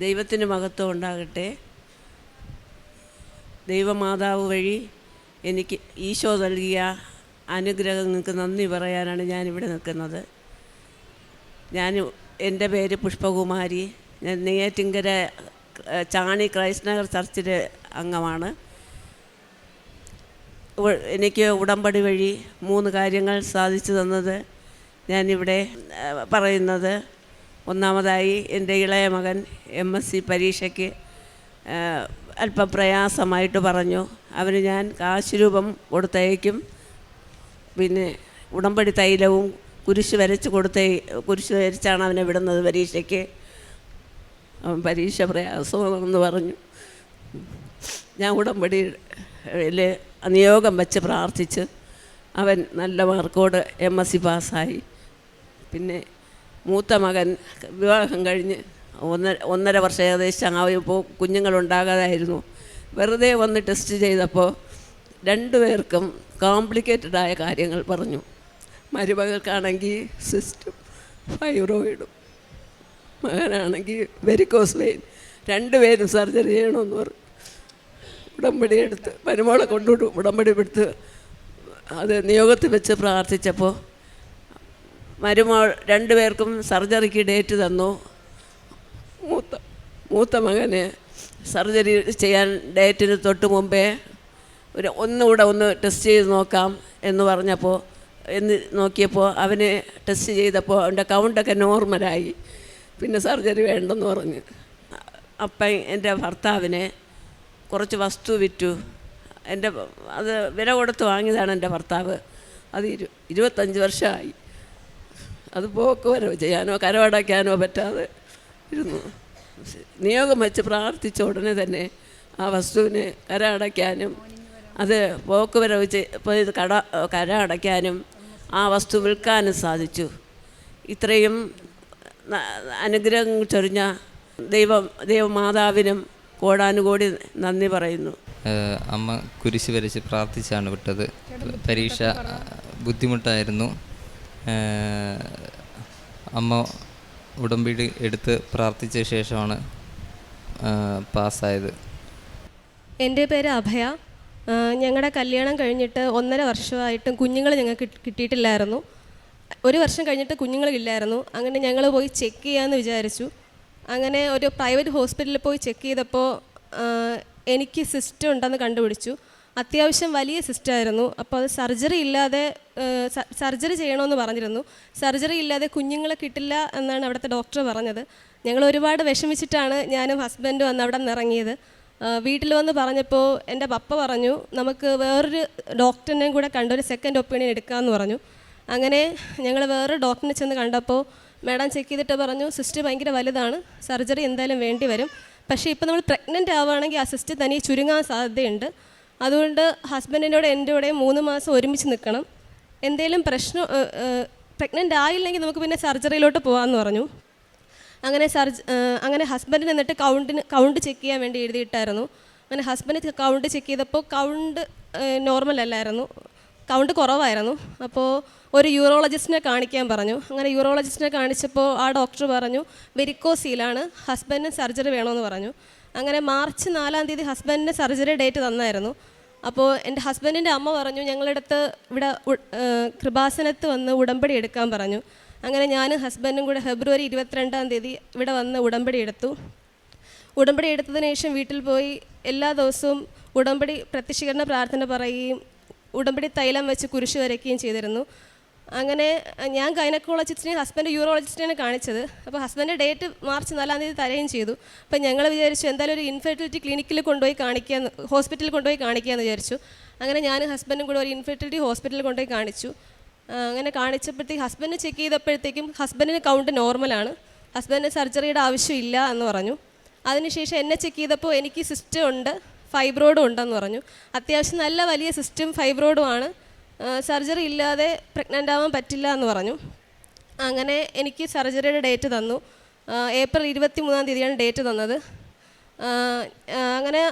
ദൈവത്തിന് മഹത്വം ഉണ്ടാകട്ടെ. ദൈവമാതാവ് വഴി എനിക്ക് ഈശോ നൽകിയ അനുഗ്രഹങ്ങൾക്ക് നന്ദി പറയാനാണ് ഞാനിവിടെ നിൽക്കുന്നത്. ഞാൻ എന്റെ പേര് പുഷ്പകുമാരി. ഞാൻ നെയ്യാറ്റിങ്കര ചാണി ക്രൈസ്റ്റ് ചർച്ചിലെ അംഗമാണ്. എനിക്ക് ഉടമ്പടി വഴി മൂന്ന് കാര്യങ്ങൾ സാധിച്ചു തന്നത് ഞാനിവിടെ പറയുന്നത്. ഒന്നാമതായി എന്റെ ഇളയ മകൻ എം എസ് സി പരീക്ഷയ്ക്ക് അല്പം പ്രയാസമായിട്ട് പറഞ്ഞു. അവന് ഞാൻ കാശ് രൂപം കൊടുത്തയക്കും. പിന്നെ ഉടമ്പടി തൈലവും കുരിശ് വരച്ച് കൊടുത്ത കുരിശ് വരച്ചാണ് അവനെ വിടുന്നത് പരീക്ഷയ്ക്ക്. അവൻ പരീക്ഷ പ്രയാസമെന്ന് പറഞ്ഞു. ഞാൻ ഉടമ്പടിയിൽ നിയോഗം വെച്ച് പ്രാർത്ഥിച്ച് അവൻ നല്ല മാർക്കോട് എം എസ് സി പാസ്സായി. പിന്നെ മൂത്ത മകൻ വിവാഹം കഴിഞ്ഞ് ഒന്നര ഒന്നര വർഷം ഏകദേശം ആയപ്പോൾ കുഞ്ഞുങ്ങളുണ്ടാകാതായിരുന്നു. വെറുതെ വന്ന് ടെസ്റ്റ് ചെയ്തപ്പോൾ രണ്ടുപേർക്കും കോംപ്ലിക്കേറ്റഡ് ആയ കാര്യങ്ങൾ പറഞ്ഞു. മരുമകൾക്കാണെങ്കിൽ സിസ്റ്റും ഫൈറോയിഡും മകനാണെങ്കിൽ വെരിക്കോസ് വെയിൻ രണ്ടുപേരും സർജറി ചെയ്യണമെന്ന് പറഞ്ഞു. ഉടമ്പടി എടുത്ത് മരുമോളെ കൊണ്ടുവിട്ടു ഉടമ്പടി എടുത്ത് അത് നിയോഗത്തിൽ വെച്ച് പ്രാർത്ഥിച്ചപ്പോൾ മരുമോൾ രണ്ടുപേർക്കും സർജറിക്ക് ഡേറ്റ് തന്നു. മൂത്ത മൂത്ത മകന് സർജറി ചെയ്യാൻ ഡേറ്റിന് തൊട്ട് മുമ്പേ ഒരു ഒന്നുകൂടെ ഒന്ന് ടെസ്റ്റ് ചെയ്ത് നോക്കാം എന്ന് പറഞ്ഞപ്പോൾ എന്ന് നോക്കിയപ്പോൾ അവന് ടെസ്റ്റ് ചെയ്തപ്പോൾ അവന്റെ കൗണ്ടൊക്കെ നോർമലായി. പിന്നെ സർജറി വേണ്ടെന്ന് പറഞ്ഞു. അപ്പം എന്റെ ഭർത്താവിനെ കുറച്ച് വസ്തു വിറ്റു. എന്റെ അത് വില കൊടുത്ത് വാങ്ങിയതാണ് എന്റെ ഭർത്താവ്. അത് ഇരു ഇരുപത്തഞ്ച് വർഷമായി. അത് പോക്ക് വരവ് ചെയ്യാനോ കരമടയ്ക്കാനോ പറ്റാതെ ഇരുന്നു. നിയോഗം വെച്ച് പ്രാർത്ഥിച്ച ഉടനെ തന്നെ ആ വസ്തുവിന് കര അടയ്ക്കാനും അത് പോക്ക് വരവ് ചെയ്ത് കട കര അടയ്ക്കാനും ആ വസ്തു വിൽക്കാനും സാധിച്ചു. ഇത്രയും അനുഗ്രഹം ചൊരിഞ്ഞ ദൈവം ദൈവമാതാവിനും കോടാനുകോടി നന്ദി പറയുന്നു. അമ്മ കുരിശ് വരച്ച് പ്രാർത്ഥിച്ചാണ് വിട്ടത്. പരീക്ഷ ബുദ്ധിമുട്ടായിരുന്നു. അമ്മ ഉടമ്പടി എടുത്ത് പ്രാർത്ഥിച്ച ശേഷമാണ് പാസ്സായത്. എന്റെ പേര് അഭയ. ഞങ്ങളുടെ കല്യാണം കഴിഞ്ഞിട്ട് ഒന്നര വർഷമായിട്ടും കുഞ്ഞുങ്ങൾ ഞങ്ങൾക്ക് കിട്ടിയിട്ടില്ലായിരുന്നു. ഒരു വർഷം കഴിഞ്ഞിട്ട് കുഞ്ഞുങ്ങളില്ലായിരുന്നു അങ്ങനെ ഞങ്ങൾ പോയി ചെക്ക് ചെയ്യാമെന്ന് വിചാരിച്ചു. അങ്ങനെ ഒരു പ്രൈവറ്റ് ഹോസ്പിറ്റലിൽ പോയി ചെക്ക് ചെയ്തപ്പോൾ എനിക്ക് സിസ്റ്റം ഉണ്ടെന്ന് കണ്ടുപിടിച്ചു. അത്യാവശ്യം വലിയ സിസ്റ്റായിരുന്നു അപ്പോൾ അത് സർജറി ഇല്ലാതെ സർജറി ചെയ്യണമെന്ന് പറഞ്ഞിരുന്നു. സർജറി ഇല്ലാതെ കുഞ്ഞുങ്ങളെ കിട്ടില്ല എന്നാണ് അവിടുത്തെ ഡോക്ടർ പറഞ്ഞത്. ഞങ്ങൾ ഒരുപാട് വിഷമിച്ചിട്ടാണ് ഞാനും ഹസ്ബൻഡും അന്ന് അവിടെ നിന്ന് ഇറങ്ങിയത് വീട്ടിൽ വന്ന് പറഞ്ഞപ്പോൾ എന്റെ പപ്പ പറഞ്ഞു നമുക്ക് വേറൊരു ഡോക്ടറിനെയും കൂടെ കണ്ട ഒരു സെക്കൻഡ് ഒപ്പീനിയൻ എടുക്കാമെന്ന് പറഞ്ഞു. അങ്ങനെ ഞങ്ങൾ വേറൊരു ഡോക്ടറിനെ ചെന്ന് കണ്ടപ്പോൾ മാഡം ചെക്ക് ചെയ്തിട്ട് പറഞ്ഞു സിസ്റ്റ് ഭയങ്കര വലുതാണ് സർജറി എന്തായാലും വേണ്ടി വരും. പക്ഷേ ഇപ്പോൾ നമ്മൾ പ്രഗ്നന്റ് ആവുകയാണെങ്കിൽ ആ സിസ്റ്റ് തനിയെ ചുരുങ്ങാൻ സാധ്യതയുണ്ട്. അതുകൊണ്ട് ഹസ്ബൻഡിന്റെ എന്റെ കൂടെ മൂന്ന് മാസം ഒരുമിച്ച് നിൽക്കണം. എന്തെങ്കിലും പ്രശ്നം പ്രഗ്നന്റ് ആയില്ലെങ്കിൽ നമുക്ക് പിന്നെ സർജറിയിലോട്ട് പോകാമെന്ന് പറഞ്ഞു. അങ്ങനെ സർജ് അങ്ങനെ ഹസ്ബൻഡിന് എന്നിട്ട് കൗണ്ടിന് കൗണ്ട് ചെക്ക് ചെയ്യാൻ വേണ്ടി എഴുതിയിട്ടായിരുന്നു. അങ്ങനെ ഹസ്ബൻഡ് കൗണ്ട് ചെക്ക് ചെയ്തപ്പോൾ കൗണ്ട് നോർമൽ അല്ലായിരുന്നു. കൗണ്ട് കുറവായിരുന്നു. അപ്പോൾ ഒരു യൂറോളജിസ്റ്റിനെ കാണിക്കാൻ പറഞ്ഞു. അങ്ങനെ യൂറോളജിസ്റ്റിനെ കാണിച്ചപ്പോൾ ആ ഡോക്ടർ പറഞ്ഞു വെരിക്കോസീലാണ് ഹസ്ബൻഡിന് സർജറി വേണമെന്ന് പറഞ്ഞു. അങ്ങനെ മാർച്ച് നാലാം തീയതി ഹസ്ബൻഡിന് സർജറി ഡേറ്റ് തന്നായിരുന്നു. അപ്പോൾ എന്റെ ഹസ്ബൻഡിന്റെ അമ്മ പറഞ്ഞു ഞങ്ങളടുത്ത് ഇവിടെ ഉ- ഏഹ് കൃപാസനത്ത് വന്ന് ഉടമ്പടി എടുക്കാൻ പറഞ്ഞു. അങ്ങനെ ഞാനും ഹസ്ബൻഡും കൂടെ ഫെബ്രുവരി ഇരുപത്തിരണ്ടാം തീയതി ഇവിടെ വന്ന് ഉടമ്പടി എടുത്തു. ഉടമ്പടി എടുത്തതിന് ശേഷം വീട്ടിൽ പോയി എല്ലാ ദിവസവും ഉടമ്പടി പ്രത്യക്ഷീകരണ പ്രാർത്ഥന പറയുകയും ഉടമ്പടി തൈലം വെച്ച് കുരിശ് വരയ്ക്കുകയും ചെയ്തിരുന്നു. അങ്ങനെ ഞാൻ ഗൈനക്കോളജിസ്റ്റിനെ ഹസ്ബൻഡ് യൂറോളജിസ്റ്റിനെ കാണിച്ചത്. അപ്പോൾ ഹസ്ബൻഡ് ഡേറ്റ് മാർച്ച് നാലാം തീയതി തരുകയും ചെയ്തു. അപ്പോൾ ഞങ്ങൾ വിചാരിച്ചു എന്തായാലും ഒരു ഇൻഫെർട്ടിലിറ്റി ക്ലിനിക്കിൽ കൊണ്ടുപോയി കാണിക്കാന്ന് ഹോസ്പിറ്റലിൽ കൊണ്ടുപോയി കാണിക്കാമെന്ന് വിചാരിച്ചു. അങ്ങനെ ഞാൻ ഹസ്ബൻഡും കൂടെ ഒരു ഇൻഫെർട്ടിലിറ്റി ഹോസ്പിറ്റലിൽ കൊണ്ടുപോയി കാണിച്ചു. അങ്ങനെ കാണിച്ചപ്പോഴത്തേക്ക് ഹസ്ബൻഡ് ചെക്ക് ചെയ്തപ്പോഴത്തേക്കും ഹസ്ബൻഡിന് കൗണ്ട് നോർമലാണ്. ഹസ്ബൻഡിന് സർജറിയുടെ ആവശ്യമില്ല എന്ന് പറഞ്ഞു. അതിനുശേഷം എന്നെ ചെക്ക് ചെയ്തപ്പോൾ എനിക്ക് സിസ്റ്റം ഉണ്ട് ഫൈബ്രോയിഡും ഉണ്ടെന്ന് പറഞ്ഞു. അത്യാവശ്യം നല്ല വലിയ സിസ്റ്റം ഫൈബ്രോയിഡും ആണ്. സർജറി ഇല്ലാതെ പ്രഗ്നന്റ് ആവാൻ പറ്റില്ല എന്ന് പറഞ്ഞു. അങ്ങനെ എനിക്ക് സർജറിയുടെ ഡേറ്റ് തന്നു. ഏപ്രിൽ ഇരുപത്തി മൂന്നാം തീയതിയാണ് ഡേറ്റ് തന്നത്. അങ്ങനെ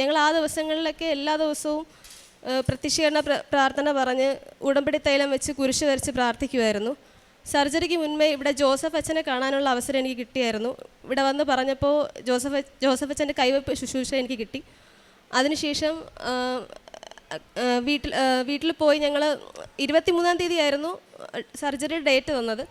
ഞങ്ങൾ ആ ദിവസങ്ങളിലൊക്കെ എല്ലാ ദിവസവും പ്രത്യക്ഷീകരണ പ്രാർത്ഥന പറഞ്ഞ് ഉടമ്പടി തൈലം വെച്ച് കുരിശ് വരച്ച് പ്രാർത്ഥിക്കുമായിരുന്നു സർജറിക്ക് മുൻപേ ഇവിടെ ജോസഫ് അച്ഛനെ കാണാനുള്ള അവസരം എനിക്ക് കിട്ടിയായിരുന്നു. ഇവിടെ വന്ന് പറഞ്ഞപ്പോൾ ജോസഫ് ജോസഫ് അച്ഛന്റെ കൈവയ്പ് ശുശ്രൂഷ എനിക്ക് കിട്ടി. അതിനുശേഷം വീട്ടിൽ വീട്ടിൽ പോയി ഞങ്ങൾ ഇരുപത്തിമൂന്നാം തീയതി ആയിരുന്നു സർജറി ഡേറ്റ് തന്നത്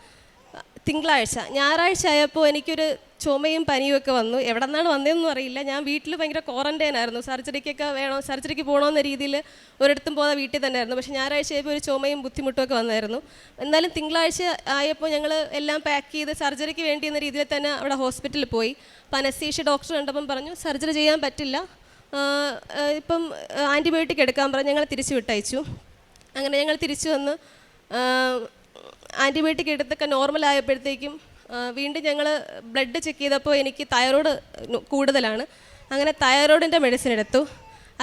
തിങ്കളാഴ്ച. ഞായറാഴ്ച ആയപ്പോൾ എനിക്കൊരു ചുമയും പനിയും ഒക്കെ വന്നു. എവിടെ നിന്നാണ് വന്നതെന്നും അറിയില്ല. ഞാൻ വീട്ടിൽ ഭയങ്കര ക്വാറന്റൈൻ ആയിരുന്നു. സർജറിക്കൊക്കെ വേണോ സർജറിക്ക് പോകണമെന്ന രീതിയിൽ ഒരിടത്തും പോകാതെ വീട്ടിൽ തന്നെ ആയിരുന്നു പക്ഷേ ഞായറാഴ്ച ആയപ്പോൾ ഒരു ചുമയും ബുദ്ധിമുട്ടും ഒക്കെ വന്നായിരുന്നു. എന്നാലും തിങ്കളാഴ്ച ആയപ്പോൾ ഞങ്ങൾ എല്ലാം പാക്ക് ചെയ്ത് സർജറിക്ക് വേണ്ടി എന്ന രീതിയിൽ തന്നെ അവിടെ ഹോസ്പിറ്റലിൽ പോയി. അപ്പോൾ അനസ്തീഷ്യ ഡോക്ടർ കണ്ടപ്പം പറഞ്ഞു സർജറി ചെയ്യാൻ പറ്റില്ല. ഇപ്പം ആന്റിബയോട്ടിക് എടുക്കാൻ പറഞ്ഞ് ഞങ്ങൾ തിരിച്ചു വിട്ടയച്ചു. അങ്ങനെ ഞങ്ങൾ തിരിച്ചു വന്ന് ആന്റിബയോട്ടിക് എടുത്തൊക്കെ നോർമൽ ആയപ്പോഴത്തേക്കും വീണ്ടും ഞങ്ങൾ ബ്ലഡ് ചെക്ക് ചെയ്തപ്പോൾ എനിക്ക് തൈറോയ്ഡ് കൂടുതലാണ്. അങ്ങനെ തൈറോയ്ഡിന്റെ മെഡിസിൻ എടുത്തു.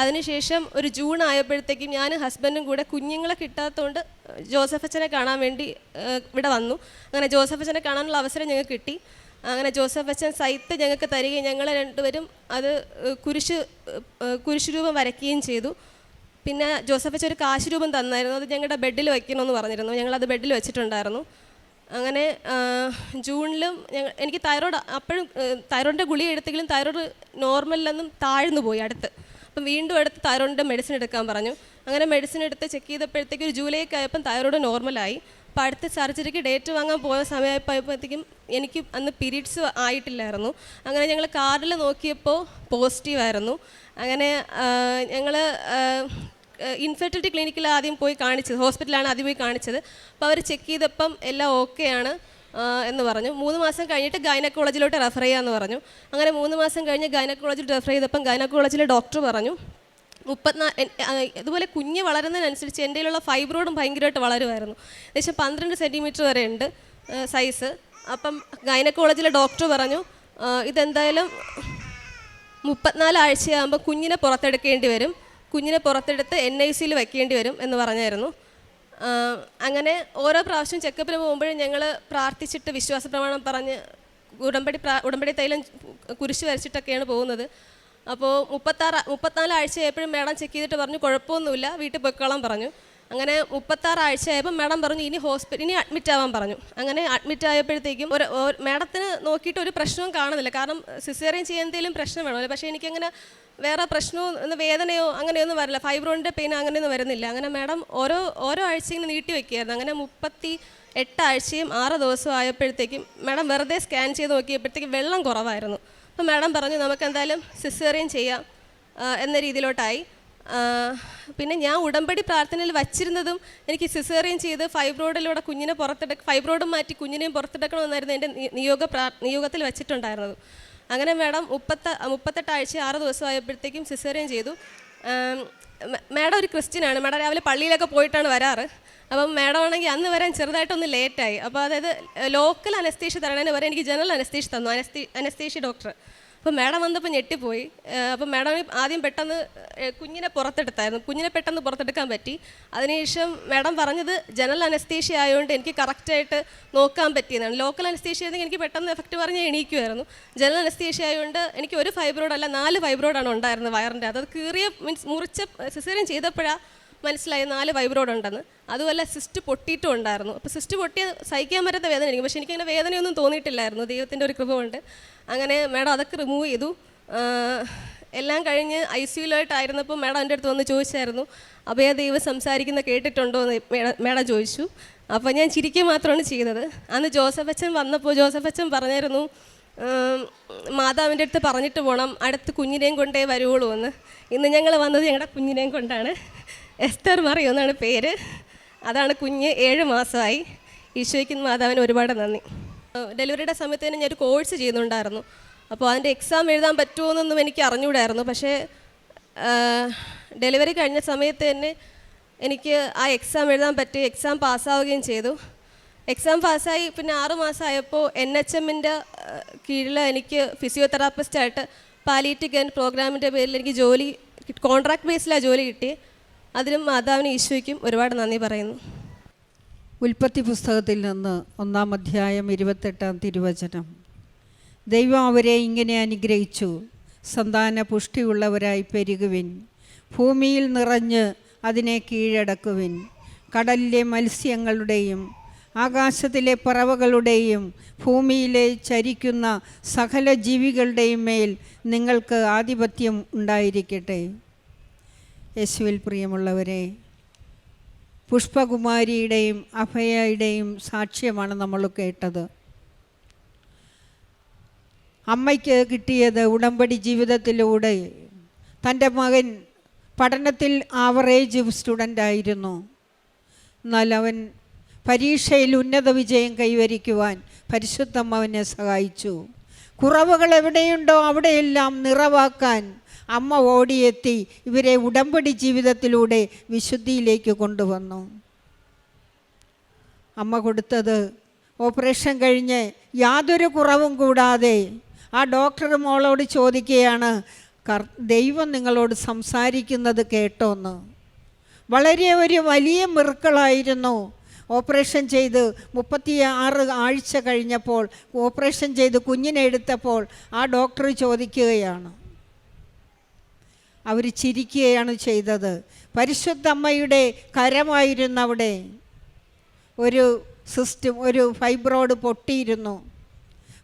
അതിനുശേഷം ഒരു ജൂൺ ആയപ്പോഴത്തേക്കും ഞാൻ ഹസ്ബൻഡും കൂടെ കുഞ്ഞുങ്ങളെ കിട്ടാത്തതുകൊണ്ട് ജോസഫച്ചനെ കാണാൻ വേണ്ടി ഇവിടെ വന്നു. അങ്ങനെ ജോസഫച്ചനെ കാണാനുള്ള അവസരം ഞങ്ങൾക്ക് കിട്ടി. അങ്ങനെ ജോസഫ് അച്ഛൻ സൈത്ത് ഞങ്ങൾക്ക് തരികയും ഞങ്ങൾ രണ്ടുപേരും അത് കുരിശ് കുരിശ് രൂപം വരയ്ക്കുകയും ചെയ്തു. പിന്നെ ജോസഫ് അച്ഛൻ ഒരു കാശ് രൂപം തന്നായിരുന്നു. അത് ഞങ്ങളുടെ ബെഡിൽ വയ്ക്കണമെന്ന് പറഞ്ഞിരുന്നു. ഞങ്ങളത് ബെഡിൽ വെച്ചിട്ടുണ്ടായിരുന്നു. അങ്ങനെ ജൂണിലും ഞങ്ങൾ എനിക്ക് തൈറോയ്ഡ് അപ്പോഴും തൈറോയിഡിന്റെ ഗുളിക എടുത്തെങ്കിലും തൈറോയ്ഡ് നോർമലിലൊന്നും താഴ്ന്നു പോയി അടുത്ത്. അപ്പം വീണ്ടും അടുത്ത് തൈറോയിഡിന്റെ മെഡിസിൻ എടുക്കാൻ പറഞ്ഞു. അങ്ങനെ മെഡിസിൻ എടുത്ത് ചെക്ക് ചെയ്തപ്പോഴത്തേക്ക് ഒരു ജൂലൈക്ക് ആയപ്പം തൈറോയ്ഡ് നോർമലായി അപ്പോൾ അടുത്ത സർജറിക്ക് ഡേറ്റ് വാങ്ങാൻ പോയ സമയമായപ്പോഴത്തേക്കും എനിക്ക് അന്ന് പീരീഡ്സ് ആയിട്ടില്ലായിരുന്നു. അങ്ങനെ ഞങ്ങൾ കാർഡിൽ നോക്കിയപ്പോൾ പോസിറ്റീവായിരുന്നു അങ്ങനെ ഞങ്ങൾ ഇൻഫെർട്ടിലിറ്റി ക്ലിനിക്കിൽ ആദ്യം പോയി കാണിച്ചത് ഹോസ്പിറ്റലാണ് ആദ്യം പോയി കാണിച്ചത്. അപ്പോൾ അവർ ചെക്ക് ചെയ്തപ്പം എല്ലാം ഓക്കെയാണ് എന്ന് പറഞ്ഞു. മൂന്ന് മാസം കഴിഞ്ഞിട്ട് ഗൈനക്കോളജിലോട്ട് റെഫർ ചെയ്യാമെന്ന് പറഞ്ഞു. അങ്ങനെ മൂന്ന് മാസം കഴിഞ്ഞ് ഗൈനക്കോളജിൽ റെഫർ ചെയ്തപ്പം ഗൈനക്കോളജിലെ ഡോക്ടർ പറഞ്ഞു മുപ്പത്തിനാല് ഇതുപോലെ കുഞ്ഞ് വളരുന്നതിനനുസരിച്ച് എന്റെ കയ്യിലുള്ള ഫൈബ്രോയിഡും ഭയങ്കരമായിട്ട് വളരുമായിരുന്നു. ഏകദേശം പന്ത്രണ്ട് സെന്റിമീറ്റർ വരെ ഉണ്ട് സൈസ്. അപ്പം ഗൈനക്കോളജിലെ ഡോക്ടർ പറഞ്ഞു ഇതെന്തായാലും മുപ്പത്തിനാല് ആഴ്ചയാകുമ്പോൾ കുഞ്ഞിനെ പുറത്തെടുക്കേണ്ടി വരും. കുഞ്ഞിനെ പുറത്തെടുത്ത് എൻ ഐ സിയിൽ വെക്കേണ്ടി വരും എന്ന് പറഞ്ഞായിരുന്നു. അങ്ങനെ ഓരോ പ്രാവശ്യം ചെക്കപ്പിന് പോകുമ്പോഴും ഞങ്ങൾ പ്രാർത്ഥിച്ചിട്ട് വിശ്വാസ പ്രമാണം പറഞ്ഞ് ഉടമ്പടി പ്രാ ഉടമ്പടി തൈലം കുരിശ് വരച്ചിട്ടൊക്കെയാണ് പോകുന്നത്. അപ്പോൾ മുപ്പത്താറ് മുപ്പത്തിനാല് ആഴ്ചയായപ്പോഴും മാഡം ചെക്ക് ചെയ്തിട്ട് പറഞ്ഞു കുഴപ്പമൊന്നുമില്ല വീട്ടിൽ പൊയ്ക്കോളാൻ പറഞ്ഞു. അങ്ങനെ മുപ്പത്താറ് ആഴ്ചയായപ്പോൾ മാഡം പറഞ്ഞു ഇനി ഹോസ്പിറ്റൽ ഇനി അഡ്മിറ്റ് ആവാൻ പറഞ്ഞു. അങ്ങനെ അഡ്മിറ്റ് ആയപ്പോഴത്തേക്കും ഒരു മാഡത്തിന് നോക്കിയിട്ട് ഒരു പ്രശ്നവും കാണുന്നില്ല. കാരണം സിസേറിയൻ ചെയ്യാൻ എന്തെങ്കിലും പ്രശ്നം വേണമല്ലോ. പക്ഷേ എനിക്കങ്ങനെ വേറെ പ്രശ്നമോ വേദനയോ അങ്ങനെയൊന്നും വരില്ല. ഫൈബ്രോണിന്റെ പെയിൻ അങ്ങനെയൊന്നും വരുന്നില്ല. അങ്ങനെ മാഡം ഓരോ ഓരോ ആഴ്ച ഇങ്ങനെ നീട്ടി വെക്കുകയായിരുന്നു. അങ്ങനെ മുപ്പത്തി എട്ട് ആഴ്ചയും ആറ് ദിവസവും ആയപ്പോഴത്തേക്കും മാഡം വെറുതെ സ്കാൻ ചെയ്ത് നോക്കിയപ്പോഴത്തേക്കും വെള്ളം കുറവായിരുന്നു. അപ്പോൾ മാഡം പറഞ്ഞു നമുക്ക് എന്തായാലും സിസേറിയൻ ചെയ്യാം എന്ന രീതിയിലോട്ടായി. പിന്നെ ഞാൻ ഉടമ്പടി പ്രാർത്ഥനയിൽ വച്ചിരുന്നതും എനിക്ക് സിസേറിയൻ ചെയ്ത് ഫൈബ്രോയിഡിലൂടെ കുഞ്ഞിനെ പുറത്തെടുക്ക ഫൈബ്രോഡും മാറ്റി കുഞ്ഞിനെയും പുറത്തെടുക്കണമെന്നായിരുന്നു എന്റെ നിയോഗ പ്രാ നിയോഗത്തിൽ വെച്ചിട്ടുണ്ടായിരുന്നത്. അങ്ങനെ മാഡം മുപ്പത്ത മുപ്പത്തെട്ടാഴ്ച ആറ് ദിവസമായപ്പോഴത്തേക്കും സിസേറിയൻ ചെയ്തു. മാഡം ഒരു ക്രിസ്ത്യനാണ് മാഡം രാവിലെ പള്ളിയിലൊക്കെ പോയിട്ടാണ് വരാറ്. അപ്പം മാഡം ആണെങ്കിൽ അന്ന് വരാൻ ചെറുതായിട്ടൊന്ന് ലേറ്റായി. അപ്പോൾ അതായത് ലോക്കൽ അനസ്തീഷ്യ തരണേന് വരെ എനിക്ക് ജനറൽ അനസ്തീഷ്യ തന്നു. അനസ്തീ അനസ്തീഷ്യ ഡോക്ടർ അപ്പോൾ മാഡം വന്നപ്പോൾ ഞെട്ടിപ്പോയി. അപ്പോൾ മാഡം ആദ്യം പെട്ടെന്ന് കുഞ്ഞിനെ പുറത്തെടുത്തായിരുന്നു. കുഞ്ഞിനെ പെട്ടെന്ന് പുറത്തെടുക്കാൻ പറ്റി. അതിനുശേഷം മാഡം പറഞ്ഞത് ജനറൽ അനസ്തീഷ്യ ആയതുകൊണ്ട് എനിക്ക് കറക്റ്റായിട്ട് നോക്കാൻ പറ്റിയതാണ് ലോക്കൽ അനസ്തീഷ്യ ആയിരുന്നെങ്കിൽ എനിക്ക് പെട്ടെന്ന് എഫക്റ്റ് പറഞ്ഞ് എണീക്കുമായിരുന്നു ജനറൽ അനസ്തീഷ്യ ആയതുകൊണ്ട് എനിക്ക് ഒരു ഫൈബ്രോഡല്ല അല്ല നാല് ഫൈബ്രോഡാണ് ഉണ്ടായിരുന്നത് വയറിന്റെ അത് കീറിയ മീൻസ് മുറിച്ച സിസേറിയൻ ചെയ്തപ്പോഴാണ് മനസ്സിലായി നാല് ഫൈബ്രോഡ് ഉണ്ടെന്ന്. അതുപോലെ സിസ്റ്റ് പൊട്ടിയിട്ടും ഉണ്ടായിരുന്നു. അപ്പോൾ സിസ്റ്റ് പൊട്ടിയ സഹിക്കാൻ പറ്റാത്ത വേദന എനിക്ക് പക്ഷേ എനിക്കങ്ങനെ വേദനയൊന്നും തോന്നിയിട്ടില്ലായിരുന്നു. ദൈവത്തിന്റെ ഒരു കൃപ കൊണ്ട്. അങ്ങനെ മാഡം അതൊക്കെ റിമൂവ് ചെയ്തു. എല്ലാം കഴിഞ്ഞ് ഐ സിയുലായിട്ടായിരുന്നപ്പോൾ മാഡം എന്റെ അടുത്ത് വന്ന് ചോദിച്ചായിരുന്നു അപ്പോൾ അഭയ ദൈവം സംസാരിക്കുന്ന കേട്ടിട്ടുണ്ടോ? എന്ന് മേഡം ചോദിച്ചു. അപ്പോൾ ഞാൻ ചിരിക്കുക മാത്രമാണ് ചെയ്തത് അന്ന് ജോസഫ് അച്ഛൻ വന്നപ്പോൾ ജോസഫ് അച്ഛൻ പറഞ്ഞായിരുന്നു മാതാവിന്റെ അടുത്ത് പറഞ്ഞിട്ട് പോകണം അടുത്ത് കുഞ്ഞിനെയും കൊണ്ടേ വരുവുള്ളൂ എന്ന്. ഇന്ന് ഞങ്ങൾ വന്നത് ഞങ്ങളുടെ കുഞ്ഞിനെയും കൊണ്ടാണ്. എസ്തർ മറിയോ എന്നാണ് പേര്. അതാണ് കുഞ്ഞ് ഏഴ് മാസമായി. ഈശോയ്ക്കും മാതാവിന് ഒരുപാട് നന്ദി. ഡെലിവറിയുടെ സമയത്ത് തന്നെ ഞാനൊരു കോഴ്സ് ചെയ്യുന്നുണ്ടായിരുന്നു. അപ്പോൾ അതിന്റെ എക്സാം എഴുതാൻ പറ്റുമോ എന്നൊന്നും എനിക്ക് അറിഞ്ഞുകൂടായിരുന്നു പക്ഷേ ഡെലിവറി കഴിഞ്ഞ സമയത്ത് തന്നെ എനിക്ക് ആ എക്സാം എഴുതാൻ പറ്റി. എക്സാം പാസ്സാവുകയും ചെയ്തു. എക്സാം പാസ്സായി പിന്നെ ആറ് മാസമായപ്പോൾ എൻ എച്ച് എമ്മിന്റെ കീഴിൽ എനിക്ക് ഫിസിയോതെറാപ്പിസ്റ്റായിട്ട് പാലിയേറ്റീവ് കെയർ പ്രോഗ്രാമിന്റെ പേരിൽ എനിക്ക് ജോലി കോൺട്രാക്ട് ബേസിലാണ് ജോലി കിട്ടി. അതിനും മാതാവിന് ഈശോയ്ക്കും ഒരുപാട് നന്ദി പറയുന്നു. ഉൽപ്പത്തി പുസ്തകത്തിൽ നിന്ന് ഒന്നാം അധ്യായം ഇരുപത്തെട്ടാം തിരുവചനം. ദൈവം അവരെ ഇങ്ങനെ അനുഗ്രഹിച്ചു. സന്താന പുഷ്ടിയുള്ളവരായി പെരുകുവിൻ. ഭൂമിയിൽ നിറഞ്ഞ് അതിനെ കീഴടക്കുവിൻ. കടലിലെ മത്സ്യങ്ങളുടെയും ആകാശത്തിലെ പറവകളുടെയും ഭൂമിയിലെ ചരിക്കുന്ന സകല ജീവികളുടെയും മേൽ നിങ്ങൾക്ക് ആധിപത്യം ഉണ്ടായിരിക്കട്ടെ. യേശുവിൽ പ്രിയമുള്ളവരെ പുഷ്പകുമാരിയുടെയും അഭയയുടെയും സാക്ഷ്യമാണ് നമ്മൾ കേട്ടത്. അമ്മയ്ക്ക് കിട്ടിയത് ഉടമ്പടി ജീവിതത്തിലൂടെ തന്റെ മകൻ പഠനത്തിൽ ആവറേജ് സ്റ്റുഡന്റ് ആയിരുന്നു എന്നാൽ അവൻ പരീക്ഷയിൽ ഉന്നത വിജയം കൈവരിക്കുവാൻ പരിശുദ്ധമ്മ അവനെ സഹായിച്ചു. കുറവുകൾ എവിടെയുണ്ടോ അവിടെയെല്ലാം നിറവാക്കാൻ അമ്മ ഓടിയെത്തി ഇവരെ ഉടമ്പടി ജീവിതത്തിലൂടെ വിശുദ്ധിയിലേക്ക് കൊണ്ടുവന്നു. അമ്മ കൊടുത്തത് ഓപ്പറേഷൻ കഴിഞ്ഞ് യാതൊരു കുറവും കൂടാതെ ആ ഡോക്ടർ മോളോട് ചോദിക്കുകയാണ് ദൈവം നിങ്ങളോട് സംസാരിക്കുന്നത് കേട്ടോന്ന്. വളരെ ഒരു വലിയ മിറുക്കളായിരുന്നു. ഓപ്പറേഷൻ ചെയ്ത് മുപ്പത്തി ആറ് ആഴ്ച കഴിഞ്ഞപ്പോൾ ഓപ്പറേഷൻ ചെയ്ത് കുഞ്ഞിനെ എടുത്തപ്പോൾ ആ ഡോക്ടർ ചോദിക്കുകയാണ് അവർ ചിരിക്കുകയാണ് ചെയ്തത്. പരിശുദ്ധ അമ്മയുടെ കരമായിരുന്നു അവിടെ ഒരു സിസ്റ്റം ഒരു ഫൈബ്രോഡ് പൊട്ടിയിരുന്നു.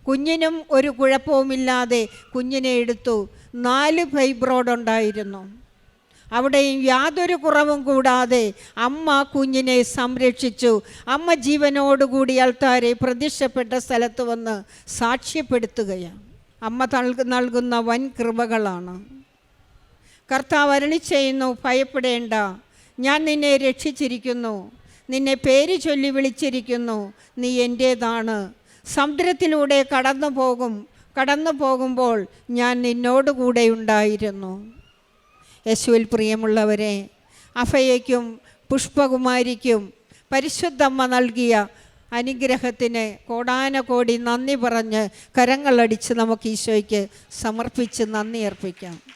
കുഞ്ഞിനും ഒരു കുഴപ്പവുമില്ലാതെ കുഞ്ഞിനെ എടുത്തു. നാല് ഫൈബ്രോഡ് ഉണ്ടായിരുന്നു. അവിടെയും യാതൊരു കുറവും കൂടാതെ അമ്മ കുഞ്ഞിനെ സംരക്ഷിച്ചു. അമ്മ ജീവനോടുകൂടി ആൾക്കാരെ പ്രത്യക്ഷപ്പെട്ട സ്ഥലത്ത് വന്ന് സാക്ഷ്യപ്പെടുത്തുകയാണ്. അമ്മ നൽകുന്ന വൻ കൃപകളാണ് കർത്താവ് അരുളി ചെയ്യുന്നു ഭയപ്പെടേണ്ട. ഞാൻ നിന്നെ രക്ഷിച്ചിരിക്കുന്നു. നിന്നെ പേര് ചൊല്ലി വിളിച്ചിരിക്കുന്നു. നീ എന്റേതാണ് സമുദ്രത്തിലൂടെ കടന്നു പോകും. കടന്നു പോകുമ്പോൾ ഞാൻ നിന്നോടുകൂടെ ഉണ്ടായിരുന്നു. യേശുവിൽ പ്രിയമുള്ളവരെ അഭയയ്ക്കും പുഷ്പകുമാരിക്കും പരിശുദ്ധമ്മ നൽകിയ അനുഗ്രഹത്തിന് കോടാനകോടി നന്ദി പറഞ്ഞ് കരങ്ങളടിച്ച് നമുക്ക് ഈശോയ്ക്ക് സമർപ്പിച്ച് നന്ദി അർപ്പിക്കാം.